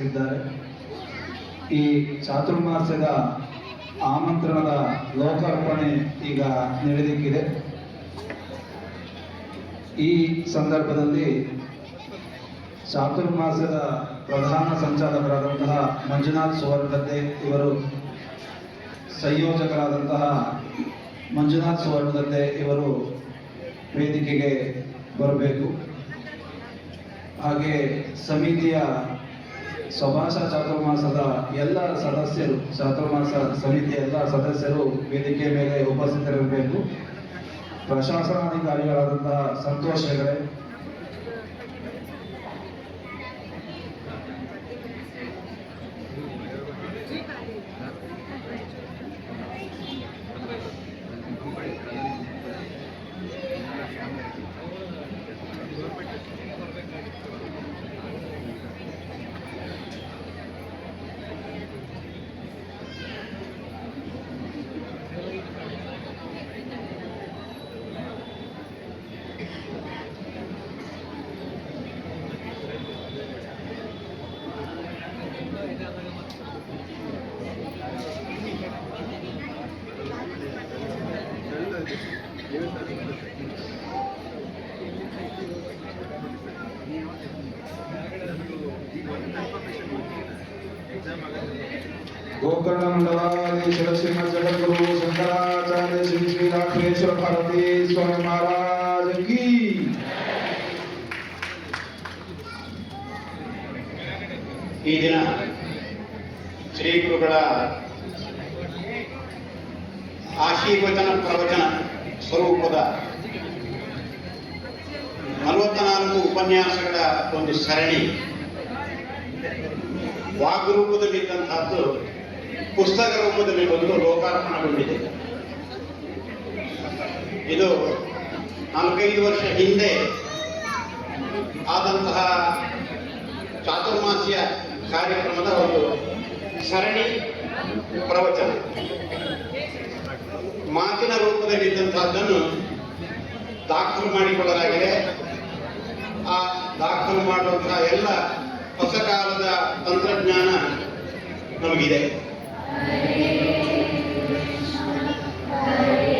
ಅನುಗ್ರಹಿಸಿದ್ದಾರೆ ಈ ಚಾತುರ್ಮಾಸ್ಯದ ಆಮಂತ್ರಣದ ಲೋಕಾರ್ಪಣೆ ಈಗ ನಡೆದಿಕ್ಕಿದೆ ಈ ಸಂದರ್ಭದಲ್ಲಿ ಚಾತುರ್ಮಾಸದ ಪ್ರಧಾನ ಸಂಚಾಲಕರಾದಂತಹ ಮಂಜುನಾಥ್ ಸುವರ್ಣಗದ್ದೆ ಇವರು, ಸಂಯೋಜಕರಾದಂತಹ ಮಂಜುನಾಥ್ ಸುವರ್ಣಗದ್ದೆ ಇವರು ವೇದಿಕೆಗೆ ಬರಬೇಕು. ಹಾಗೆ ಸಮಿತಿಯ ಸ್ವಭಾಷ ಚಾತುರ್ಮಾಸದ ಎಲ್ಲ ಸದಸ್ಯರು ಚಾತುರ್ಮಾಸ ಸಮಿತಿಯ ಎಲ್ಲ ಸದಸ್ಯರು ವೇದಿಕೆ ಮೇಲೆ ಉಪಸ್ಥಿತರಿರಬೇಕು. ಪ್ರಶಾಸನಾಧಿಕಾರಿಗಳಾದಂತಹ ಸಂತೋಷ್ ಹೆಗಡೆ ಗೋಕರ್ಣ ಮಂಡಲಾದಿ ಶಿವಶ್ರೀಮದ್ ಜಗದ್ಗುರು ಶಂಕರಾಚಾರ್ಯ ಶ್ರೀ ಶ್ರೀ ರಾಘವೇಶ್ವರ ಭಾರತಿ ಸ್ವಾಮಿ ಮಹಾರಾಜ ಕೀ ಈ ದಿನ ಶ್ರೀ ಗುರುಗಳ ಆಶೀರ್ವಚನ ಪ್ರವಚನ ಸ್ವರೂಪದ ನಲವತ್ನಾಲ್ಕು ಉಪನ್ಯಾಸಗಳ ಒಂದು ಸರಣಿ ವಾಗ್ರೂಪದಲ್ಲಿದ್ದಂತಹದ್ದು ಪುಸ್ತಕ ರೂಪದಲ್ಲಿ ಬಂದು ಲೋಕಾರ್ಪಣೆಗೊಂಡಿದೆ ಇದು ನಾಲ್ಕೈದು ವರ್ಷ ಹಿಂದೆ ಆದಂತಹ ಚಾತುರ್ಮಾಸ್ಯ ಕಾರ್ಯಕ್ರಮದ ಒಂದು ಸರಣಿ ಪ್ರವಚನ. ಮಾತಿನ ರೂಪದಲ್ಲಿದ್ದಂತಹದ್ದನ್ನು ದಾಖಲು ಮಾಡಿಕೊಳ್ಳಲಾಗಿದೆ. ಆ ದಾಖಲು ಮಾಡುವಂತಹ ಎಲ್ಲ ಹೊಸ ಕಾಲದ ತಂತ್ರಜ್ಞಾನ ನಮಗಿದೆ. Hare Krishna, Hare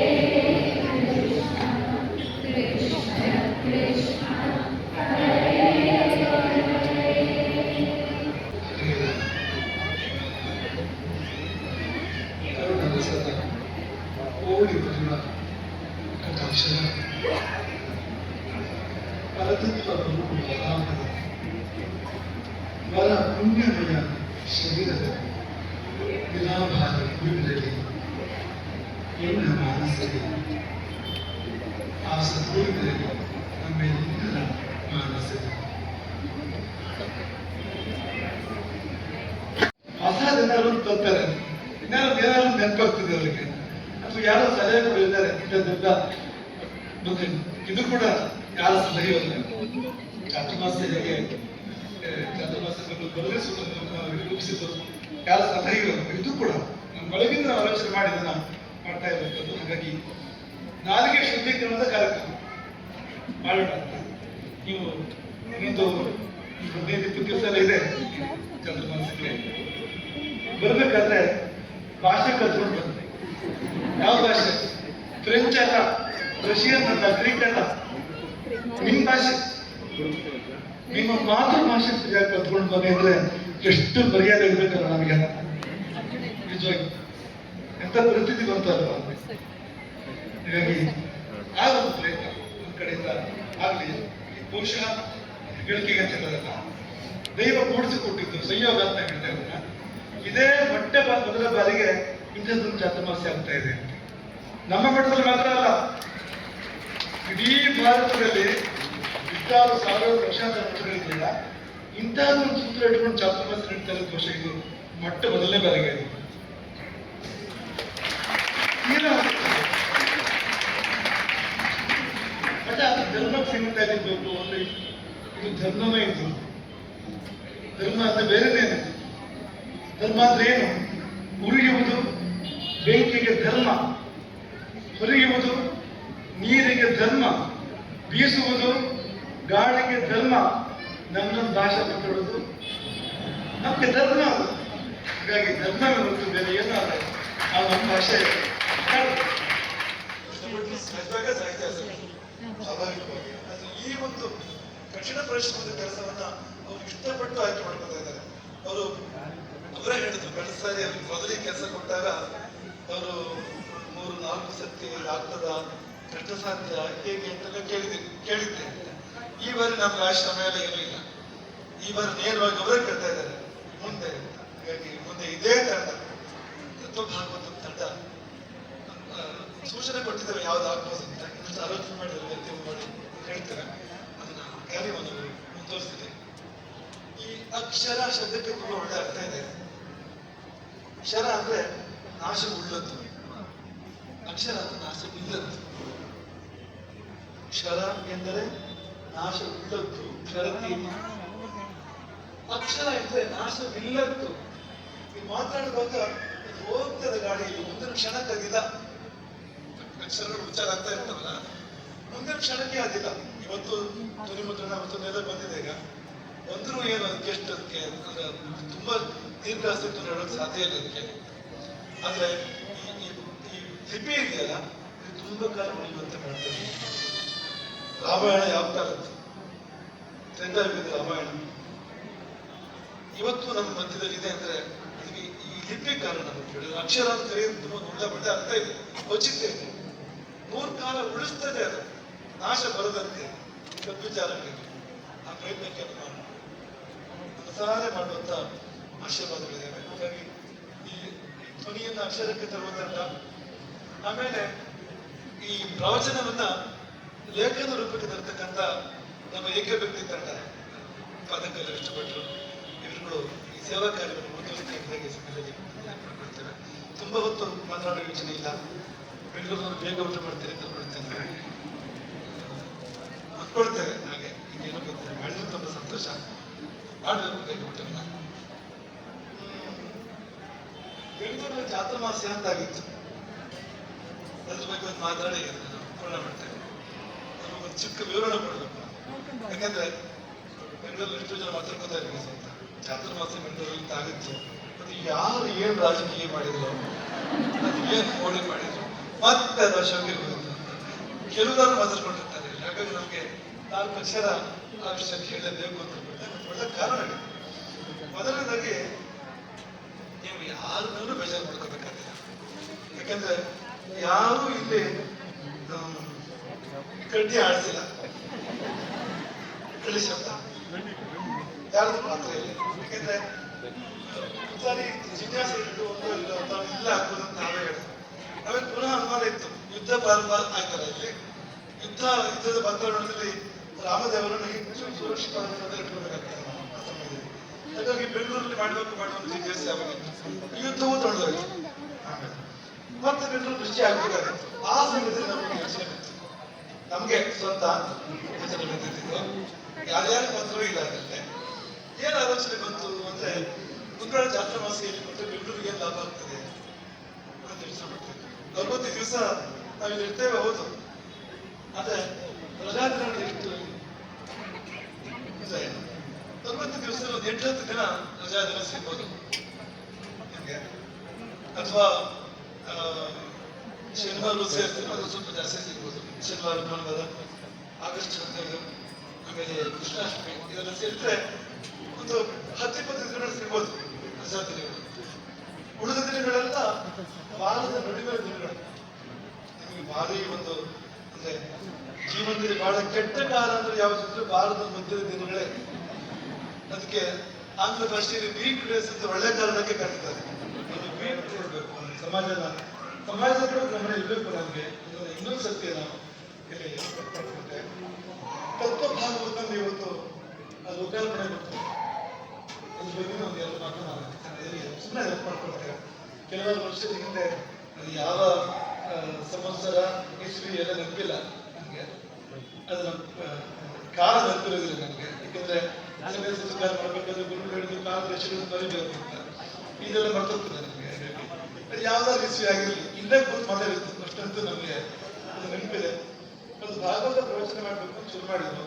ನೆನಪಾಗ್ತದೆ ಅವರಿಗೆ. ಅಥವಾ ಯಾರೋ ಸಲಹೆ ಕೊಡಿದ್ದಾರೆ ಇದನ್ನೆಲ್ಲ ಮತ್ತೆ ಇದು ಕೂಡ ಯಾರ ಸಲಹೆಯಲ್ಲ. ಚಾತುರ್ಮಾಸ ಹೇಗೆ ಬದಲಿಸುವುದನ್ನು ರೂಪಿಸಿದ್ದು ಯಾರ ಸಲಹೆ ಇಲ್ಲ ಇದು ಕೂಡ ನಮ್ಮ ಒಳಗಿಂದ ನಾವು ಆಲೋಚನೆ ಮಾಡಿ ಇದನ್ನ ಮಾಡ್ತಾ ಇರುವಂಥದ್ದು ಹಾಗಾಗಿ ನಾಲಿಗೆ ಶುದ್ಧೀಕರಣದ ಕಾರ್ಯಕ್ರಮ ಮಾಡೋಣ ನೀವು ಇನ್ನೊಂದು ಹದಿನೈದು ಇಪ್ಪತ್ತು ದಿವಸ ಎಲ್ಲ ಇದೆ ಚಾತುರ್ಮಾಸಕ್ಕೆ ಬರ್ಬೇಕಾದ್ರೆ ಭಾಷೆ ಕಲ್ತ್ಕೊಂಡು ಬಂದೆ ಯಾವ ಭಾಷೆ? ಫ್ರೆಂಚ್ ಅಲ್ಲ ರಷ್ಯನ್ ಅಲ್ಲ ಗ್ರೀಕ್ ಅಲ್ಲ. ನಿಮ್ಮ ಭಾಷೆ. ನಿಮ್ಮ ಮಾತೃಭಾಷೆ ಸರಿಯಾಗಿ ಕಲ್ತ್ಕೊಂಡು ಬಂದೆ ಅಂದ್ರೆ ಎಷ್ಟು ಮರ್ಯಾದೆ ಇರ್ಬೇಕಲ್ಲ ನಮಗೆ. ನಿಜವಾಗಿ. ಎಂತ ಪರಿಸ್ಥಿತಿ ಬರ್ತಲ್ವ ಹೀಗಾಗಿ ಆ ಒಂದು ಪ್ರಯತ್ನ ಒಂದ್ ಕಡೆಯಿಂದ ಆಗ್ಲಿ. ಈ ಬಹುಶಃ ಹೇಳೋದಲ್ಲ ದೈವ ಕೂಡಿಸಿಕೊಟ್ಟಿದ್ದು ಸಂಯೋಗ ಅಂತ ಹೇಳ್ತಾ ಇದ್ದಲ್ಲ ಇದೇ ಮೊಟ್ಟೆ ಮೊದಲ ಬಾರಿಗೆ ಇಂಥದ್ದೊಂದು ಚಾತುರ್ಮಾಸ್ಯ ಆಗ್ತಾ ಇದೆ. ನಮ್ಮ ಮಠದಲ್ಲಿ ಮಾತ್ರ ಅಲ್ಲ. ಇಡೀ ಭಾರತದಲ್ಲಿ ಇಷ್ಟಾರು ಸಾವಿರಾರು ಲಕ್ಷಾಂತರ ಮಠಗಳಿದ್ದಾಗ ಇಂಥದ್ದೊಂದು ಸೂತ್ರ ಇಟ್ಕೊಂಡು ಚಾತುರ್ಮಾಸಿ ನಡೀತಾ ಇರೋದು ಬಹುಶಃ ಇದು ಮೊಟ್ಟ ಮೊದಲನೇ ಬಾರಿಗೆ. ಇದು ಅದು ಧರ್ಮಕ್ಕೆ ಸೀಮಿತ ಆಗಿರ್ಬೇಕು ಒಂದು ಇದು ಧರ್ಮವೇ ಇದು. ಧರ್ಮ ಅಂದ್ರೆ ಬೇರೆನೇನು ಧರ್ಮ ಅಂದ್ರೆ ಏನು? ಉರಿಯುವುದು ಬೆಂಕಿಗೆ ಧರ್ಮ. ಹುರಿಯುವುದು ನೀರಿಗೆ ಧರ್ಮ. ಬೀಸುವುದು ಗಾಳಿಗೆ ಧರ್ಮ. ನಮ್ಮ ಭಾಷೆ ಮಾತಾಡೋದು ನಮಗೆ ಧರ್ಮ ಅದು. ಹಾಗಾಗಿ ಧರ್ಮ ಹೊರತು ಬೇರೆ ಏನೂ ಆ ನಮ್ಮ ಭಾಷೆ. ಅದು. ಈ ಒಂದು ಕಠಿಣ ಪರಿಶ್ರಮದ ಕೆಲಸವನ್ನ ಅವರು ಇಷ್ಟಪಟ್ಟು ಆಯ್ಕೆ ಮಾಡ್ಕೊತಾ ಇದ್ದಾರೆ. ಅವರು ಅವರೇ ಹೇಳಿದ್ರು ಕಳೆದ ಸಾರಿ ಅವ್ರಿಗೆ ಮೊದಲಿಗೆ ಕೆಲಸ ಕೊಟ್ಟಾಗ ಅವರು ಮೂರು, ನಾಲ್ಕು ಸತಿ ಆಗ್ತದ ಕಷ್ಟ ಸಾಧ್ಯ ಹೇಗೆ ಅಂತ ಕೇಳಿದೆ, ಕೇಳಿದ್ದೆ ಈ ಬಾರಿ ನಮ್ಗೆ ಆಶ್ರಮ ಎಲ್ಲ ಇರಲಿಲ್ಲ. ಈ ಬಾರಿ ನೇರವಾಗಿ ಅವರೇ ಕೇಳ್ತಾ ಇದ್ದಾರೆ, ಮುಂದೆ. ಹಾಗಾಗಿ ಮುಂದೆ ಇದೇ ತಂಡ. ತತ್ವ ತಂಡ. ಸೂಚನೆ ಕೊಟ್ಟಿದ್ದಾರೆ ಯಾವ್ದು ಆಗ್ಬೋದು ಅಂತ. ಆಲೋಚನೆ ಮಾಡಿ ವ್ಯಕ್ತಿ ಮಾಡಿ ಹೇಳ್ತಾರೆ? ಅದನ್ನ ಕಾರ್ಯವನ್ನು ಮುಂದುವರಿಸಿದೆ. ಈ ಅಕ್ಷರ ಶಬ್ದಕ್ಕೆ ತುಂಬಾ ಒಳ್ಳೆ ಅರ್ಥ ಇದೆ. ಕ್ಷರ ಅಂದ್ರೆ ನಾಶ ಉಳ್ಳದ್ದು. ಅಕ್ಷರ ಅಂದ್ರೆ ನಾಶ ಇಲ್ಲದ್ದು. ಕ್ಷರ ಎಂದರೆ ನಾಶ ಉಳ್ಳದ್ದು. ಕ್ಷರತಿ ಅಕ್ಷರ ಎಂದ್ರೆ ನಾಶವಿಲ್ಲದ್ದು. ನೀವು ಮಾತಾಡುವಾಗ ಹೋಗ್ತದೆ ಗಾಡಿಯಲ್ಲಿ. ಮುಂದಿನ ಕ್ಷಣಕ್ಕೆ ಅದಿಲ್ಲ ಅಕ್ಷರ ಉಚ್ಚಾರ ಆಗ್ತಾ ಇರ್ತಾವಲ್ಲ. ಮುಂದಿನ ಕ್ಷಣಕ್ಕೆ ಅದಿಲ್ಲ. ಇವತ್ತು ಧ್ವನಿ ಮುದ್ರಣ ಮತ್ತೊಂದೆಲ್ಲ ಬಂದಿದೆ ಈಗ. ಒಂದ್ರೂ ಏನು ಅದಕ್ಕೆ ಎಷ್ಟು ಅದಕ್ಕೆ? ಅಂದ್ರೆ ತುಂಬಾ ದೀರ್ಘ ಅಸ್ತಿತ್ವ ಹೇಳೋಕೆ ಸಾಧ್ಯ ಇಲ್ಲ ಅದಕ್ಕೆ ಆದರೆ ಈ- ಲಿಪಿ ಇದೆಯಲ್ಲ, ಇದು ತುಂಬ ಕಾಲ ಉಳಿಯುವಂತೆ ಮಾಡ್ತದೆ. ರಾಮಾಯಣ ಯಾವ ಕಾಲದ್ದು ತ್ರೇತಾಯುಗದ ರಾಮಾಯಣ. ಇವತ್ತು ನಮ್ಮ ಮಧ್ಯದಲ್ಲಿ ಇದೆ ಅಂದ್ರೆ ಅದಕ್ಕೆ ಈ ಲಿಪಿ ಕಾರಣ ಹೇಳಿದ್ರು. ಅಕ್ಷರ ಅಂತ ಕರೆಯೋದು ತುಂಬ ಒಳ್ಳೆ ಒಳ್ಳೆ ಅರ್ಥ ಇದೆ, ಔಚಿತ್ಯ ಇದೆ. ನೂರು ಕಾಲ ಉಳಿಸ್ತದೆ ಅದು. ನಾಶ ಬರದಂತೆ ಸದ್ವಿಚಾರಕ್ಕೆ ಆ ಪ್ರಯತ್ನಕ್ಕೆ ಸಹಾಯ ಮಾಡುವಂತ ಆಶೀರ್ವಾದಗಳಿದ್ದಾವೆ ಹಾಗಾಗಿ ಈ ಧ್ವನಿಯನ್ನು ಅಕ್ಷರಕ್ಕೆ ತರುವುದಲ್ಲ ಆಮೇಲೆ ಈ ಪ್ರವಚನವನ್ನ ಲೇಖನ ರೂಪಕ್ಕೆ ತರ್ತಕ್ಕಂಥ ನಮ್ಮ ಏಕವ್ಯಕ್ತಿ ತಂಡ ಪದಕಲ್ಲಿ ಇಷ್ಟಪಟ್ಟರು. ಇವರುಗಳು ಈ ಸೇವಾ ಕಾರ್ಯವನ್ನು ಮುಂದುವರಿಸಿದ್ದಾಗಿ ಈ ಸಮಯದಲ್ಲಿ ತುಂಬಾ ಹೊತ್ತು ಮಾತನಾಡೋ ಯೋಚನೆ ಇಲ್ಲ. ಬೆಂಗಳೂರಿನವರು ಬೇಗ ಊಟ ಮಾಡ್ತಾರೆ ಅಂತ ಮಾಡ್ತೇನೆ ಮಕ್ಕಳ್ತೇವೆ ಹಾಗೆ. ಇನ್ನೇನು ಗೊತ್ತಿಲ್ಲ. ಮಾಡಿದ್ರು ತುಂಬ ಸಂತೋಷ. ಮಾಡಬೇಕು ಬೇಗ ಊಟವನ್ನ ಬೆಂಗಳೂರಿನ ಚಾತುರ್ಮಾಸ್ಯ ಅಂತ ಆಗಿತ್ತು ಅದ್ರ ಬಗ್ಗೆ ಒಂದು ಮಾತಾಡಿ ಪೂರ್ಣ ಮಾಡ್ತೇನೆ ನಮಗೊಂದು ಚಿಕ್ಕ ವಿವರಣೆ ಕೊಡಬೇಕು. ಯಾಕಂದ್ರೆ ಬೆಂಗಳೂರು ಎಷ್ಟು ಜನ ಮಾತಾಡ್ಕೊತಾ ಇದ್ದೀವಿ ಸ್ವಲ್ಪ ಚಾತುರ್ಮಾಸ ಬೆಂಗಳೂರಲ್ಲಿ ಅಂತ ಆಗಿತ್ತು? ಅದು ಯಾರು ಏನ್ ರಾಜಕೀಯ ಮಾಡಿದ್ರು? ಅದು ಏನ್ ಮೋಡಿ ಮಾಡಿದ್ರು? ಮತ್ತೆ ಅದು ಅಶೋಕಿಗೆ ಹೋಯ್ತು ಕೆಲವರು ಮಾತಾಡ್ಕೊಂಡಿರ್ತಾರೆ. ಹಾಗಾಗಿ ನಮಗೆ ನಾಲ್ಕು ಅಕ್ಷರ ಆ ವಿಷಯಕ್ಕೆ ಹೇಳಲೇಬೇಕು ಅಂತ. ಒಳ್ಳೆ ಕಾರಣ. ಮೊದಲನೇದಾಗಿ ನೀವು ಯಾರನ್ನೂ ಬೇಜಾರು ಮಾಡ್ಕೋಬೇಕಾಗಿಲ್ಲ ಯಾಕಂದ್ರೆ ಯಾರು ಇಲ್ಲಿ ಕಡ್ಡಿ ಆಡಿಸಿಲ್ಲ. ಕಳಿಸ ಶಬ್ದ. ಯಾರ್ದು ಇಲ್ಲ? ಯಾಕಂದ್ರೆ ಸರಿ ಜಿಜ್ಞಾಸೆ ಇಟ್ಟು ಒಂದು ಇಲ್ಲ ಅಥವಾ ಇಲ್ಲ ಹಾಕೋದಂತ ನಾವೇ ಹೇಳ್ತೀವಿ. ಆಮೇಲೆ ಪುನಃ ಅನುಮಾನ ಇತ್ತು. ಯುದ್ಧ ಪ್ರಾರಂಭ ಆಗ್ತಾರೆ ಇಲ್ಲಿ. ಯುದ್ಧ, ಯುದ್ಧದ ವಾತಾವರಣದಲ್ಲಿ ರಾಮದೇವರನ್ನು ಹೆಚ್ಚು ಸುರಕ್ಷಿತವಾಗಿ ಇಟ್ಕೊಳ್ಬೇಕಾಗ್ತದೆ ಆ ಸಮಯದಲ್ಲಿ. ಹಾಗಾಗಿ ಬೆಂಗಳೂರಲ್ಲಿ ಮಾಡಬೇಕು ಮಾಡುವಂತ ಇತ್ತು. ಈ ಯುದ್ಧವೂ ತೊಳೆದೋಯ್ತು ಮತ್ತೆ ಬೆಂಗಳೂರು ದೃಷ್ಟಿ ಆಗ್ಬೇಕಾಗಿತ್ತು ಆ ಸಮಯದಲ್ಲಿ ನಮಗೆ ಯೋಚನೆ ನಮ್ಗೆ ಸ್ವಂತ ಯೋಚನೆ ಬಂದಿದ್ದು ಯಾರ್ಯಾರ ಪತ್ರವೂ ಇಲ್ಲ ಅದರಲ್ಲಿ ಏನು ಆಲೋಚನೆ ಬಂತು ಅಂದ್ರೆ ವೇಳೆ ಜಾತ್ರಾ ಮಾಸಿಗೆಯಲ್ಲಿ ಕೊಟ್ಟರೆ ಬೆಂಗಳೂರಿಗೆ ಏನು ಲಾಭ ಆಗ್ತದೆ ಅಂತ ಯೋಚನೆ ಮಾಡ್ತೇವೆ ನಲವತ್ತು ದಿವಸ ನಾವಿಲ್ಲಿ ಇರ್ತೇವೆ, ಹೌದು. ಆದ್ರೆ ರಜಾ ದಿನಗಳು ಒಂದು ಎಂಟು ಹತ್ತು ದಿನ ರಜಾ ದಿನ ಸಿಗ್ಬೋದು. ಅಥವಾ ಶನಿವಾರ ಸೇರ್ತೀನಿ ಅದು ಸ್ವಲ್ಪ ಜಾಸ್ತಿ ಸಿಗ್ಬೋದು. ಶನಿವಾರ, ಭಾನುವಾರ, ಆಗಸ್ಟ್, ಹದಿನೈದು, ಆಮೇಲೆ ಕೃಷ್ಣಾಷ್ಟಮಿ, ಇದೆಲ್ಲ ಸೇರಿದ್ರೆ ಒಂದು ಹತ್ತು ಇಪ್ಪತ್ತು ದಿನಗಳು ಸಿಗ್ಬೋದು ರಜಾ ದಿನಗಳು. ಉಳಿದ ದಿನಗಳೆಲ್ಲ ವಾರದ ನಡುವೆ ದಿನಗಳು. ನಿಮಗೆ ಭಾರಿ ಒಂದು, ಅಂದ್ರೆ ಜೀವನದಲ್ಲಿ ಬಹಳ ಕೆಟ್ಟ ಕಾಲ ಅಂದ್ರೆ ಯಾವ್ದು ಭಾರತದ ಮಧ್ಯದ ದಿನಗಳೇ. ಅದಕ್ಕೆ ಆಂಗ್ಲ ಭಾಷೆಯಲ್ಲಿ ವೀಕ್ ಡೇಸ್ ಅಂತ ಒಳ್ಳೆ ಕಾರಣಕ್ಕೆ ಕರೀತಾರೆ. ಒಂದು ವೀಕ್ ಕೊಡಬೇಕು ಸಮಾಜದ ಕಡೆ ಗಮನ ಇರಬೇಕು ನಮಗೆ ಇನ್ನೊಂದು ಸತ್ಯ ನಾವು ಇಲ್ಲಿ ತತ್ವ ಭಾಗವನ್ನು ಇವತ್ತು ಅದು ಲೋಕಾರ್ಪಣೆ ಮಾಡ್ತಾರೆ ಅದ್ರ ಬಗ್ಗೆ ಒಂದು ಎಲ್ಲ ಮಾತು ನಾನು ಸುಮ್ಮನೆ ನೆನಪು ಮಾಡ್ಕೊಳ್ತೇವೆ ಕೆಲವಾರು ವರ್ಷದ ಹಿಂದೆ ಅದು ಯಾವ ಸಂವತ್ಸರ ಇಸ್ವಿ ಎಲ್ಲ ನೆನಪಿಲ್ಲ ನನಗೆ ಅದು ನಮ್ಮ ಕಾಲ ನೆನಪಿರೋದಿಲ್ಲ ನನಗೆ ಯಾಕಂದ್ರೆ ಸಮಯ ಸಂಸ್ಕಾರ ಮಾಡಬೇಕಾದ್ರೆ ಗುರುಗಳು ಹೇಳಿದ್ರು ಕಾಲ ದಶಗಳು ಇದೆಲ್ಲ ಮರ್ತೋಗ್ತದೆ ಹಾಗಾಗಿ ಅದು ರೀತಿ ಆಗಿರಲಿ. ಇಲ್ಲೇ ಕುರಿತು ಮಾತಾಡಿತ್ತು ಅಷ್ಟಂತೂ ನಮಗೆ ಅದು ನೆನಪಿದೆ. ಒಂದು ಭಾಗವತ ಪ್ರವಚನ ಮಾಡಬೇಕು ಅಂತ ಶುರು ಮಾಡಿದ್ರು.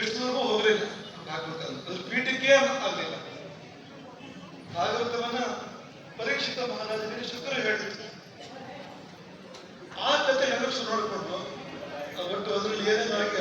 ಎಷ್ಟುವರೆಗೂ ಹೋಗಲಿಲ್ಲ ಭಾಗವತ ಅದು ಪೀಠಕ್ಕೆ ಆಗಲಿಲ್ಲ. ಭಾಗವತವನ್ನ ಪರೀಕ್ಷಿತ ಮಹಾರಾಜನಿಗೆ ಶುಕ್ರ ಹೇಳಿದ್ರು. ಆ ಕತೆ ಹೆಂಗಸು ನೋಡಿಕೊಂಡು ಒಟ್ಟು ಅದ್ರಲ್ಲಿ ಏನೇನು ಆಗಿ